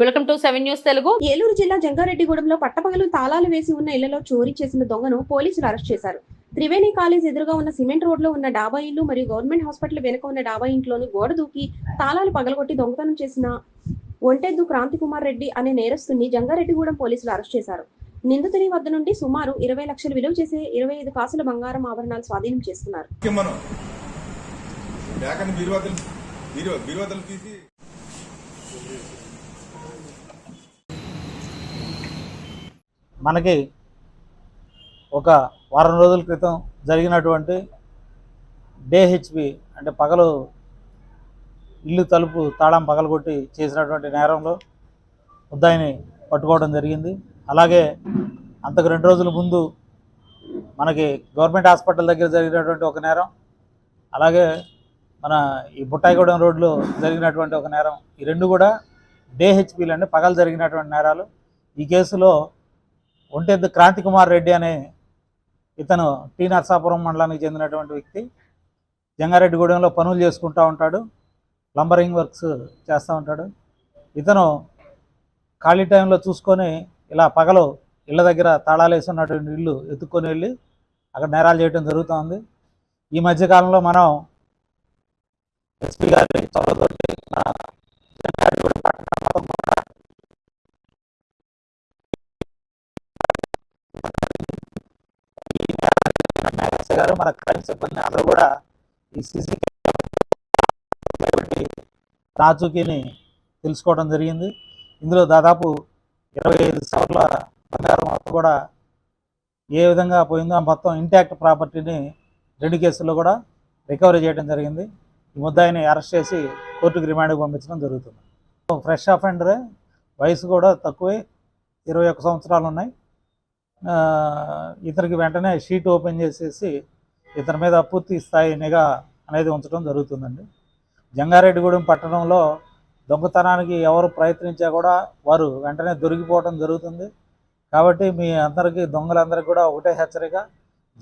Welcome to seven news Telugu. Eluru జిల్లా జంగారెడ్డిగూడెంలో పట్టపగలు తాళాలు వేసి ఉన్న ఇళ్ళలో చోరీ చేసిన దొంగను పోలీసులు అరెస్ట్ చేశారు. త్రివేణి కాలేజ్ ఎదురుగా ఉన్న సిమెంట్ రోడ్లో ఉన్న డాబా ఇల్లు మరియు గవర్నమెంట్ హాస్పిటల్ వెనుక ఉన్న డాబా ఇంట్లోని గోడ దూకి తాళాలు పగలగొట్టి దొంగతనం చేసిన ఒంటెద్దు క్రాంతి కుమార్ రెడ్డి అనే నేరస్తుని జంగారెడ్డిగూడెం పోలీసులు అరెస్ట్ చేశారు. నిందితుని వద్ద నుండి సుమారు ఇరవై లక్షలు విలువ చేసే ఇరవై ఐదు కాసుల బంగారం ఆభరణాలు స్వాధీనం తీసి మనకి ఒక వారం రోజుల క్రితం జరిగినటువంటి డేహెచ్పి అంటే పగలు ఇల్లు తలుపు తాళం పగలగొట్టి చేసినటువంటి నేరంలో ముద్దాయిని పట్టుకోవడం జరిగింది. అలాగే అంతకు రెండు రోజుల ముందు మనకి గవర్నమెంట్ హాస్పిటల్ దగ్గర జరిగినటువంటి ఒక నేరం అలాగే మన ఈ బుట్టాయిగూడెం రోడ్లో జరిగినటువంటి ఒక నేరం ఈ రెండు కూడా డేహెచ్పీలు అంటే పగలు జరిగినటువంటి నేరాలు. ఈ కేసులో ఒంటెద్దు క్రాంతి కుమార్ రెడ్డి అనే ఇతను టీ నర్సాపురం మండలానికి చెందినటువంటి వ్యక్తి. జంగారెడ్డిగూడెంలో పనులు చేసుకుంటూ ఉంటాడు. లంబరింగ్ వర్క్స్ చేస్తూ ఉంటాడు. ఇతను ఖాళీ టైంలో చూసుకొని ఇలా పగలు ఇళ్ళ దగ్గర తాళాలు వేసి ఉన్నటువంటి ఇల్లు ఎత్తుక్కొని వెళ్ళి అక్కడ నేరాలు చేయడం జరుగుతుంది. ఈ మధ్యకాలంలో మనం ఎస్పీ గారి గారు మన క్రైమ్ సిబ్బంది అందరూ కూడా ఈ సీసీ రాజుకిని తెలుసుకోవడం జరిగింది. ఇందులో దాదాపు ఇరవై ఐదు సవర్ల బంగారం మొత్తం కూడా ఏ విధంగా పోయిందో ఆ మొత్తం ఇంటాక్ట్ ప్రాపర్టీని రెండు కేసుల్లో కూడా రికవరీ చేయడం జరిగింది. ఈ ముద్దాయిని అరెస్ట్ చేసి కోర్టుకు రిమాండ్కి పంపించడం జరుగుతుంది. ఫ్రెష్ అఫెండరే వయసు కూడా తక్కువే ఇరవై ఒక్క సంవత్సరాలు ఉన్నాయి. ఇతనికి వెంటనే షీట్ ఓపెన్ చేసేసి ఇతని మీద పూర్తి స్థాయి నిఘా అనేది ఉంచడం జరుగుతుందండి. జంగారెడ్డిగూడెం పట్టణంలో దొంగతనానికి ఎవరు ప్రయత్నించా కూడా వారు వెంటనే దొరికిపోవడం జరుగుతుంది. కాబట్టి మీ అందరికీ దొంగలందరికీ కూడా ఒకటే హెచ్చరిక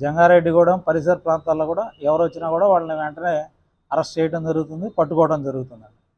జంగారెడ్డిగూడెం పరిసర ప్రాంతాల్లో కూడా ఎవరు వచ్చినా కూడా వాళ్ళని వెంటనే అరెస్ట్ చేయడం జరుగుతుంది పట్టుకోవడం జరుగుతుంది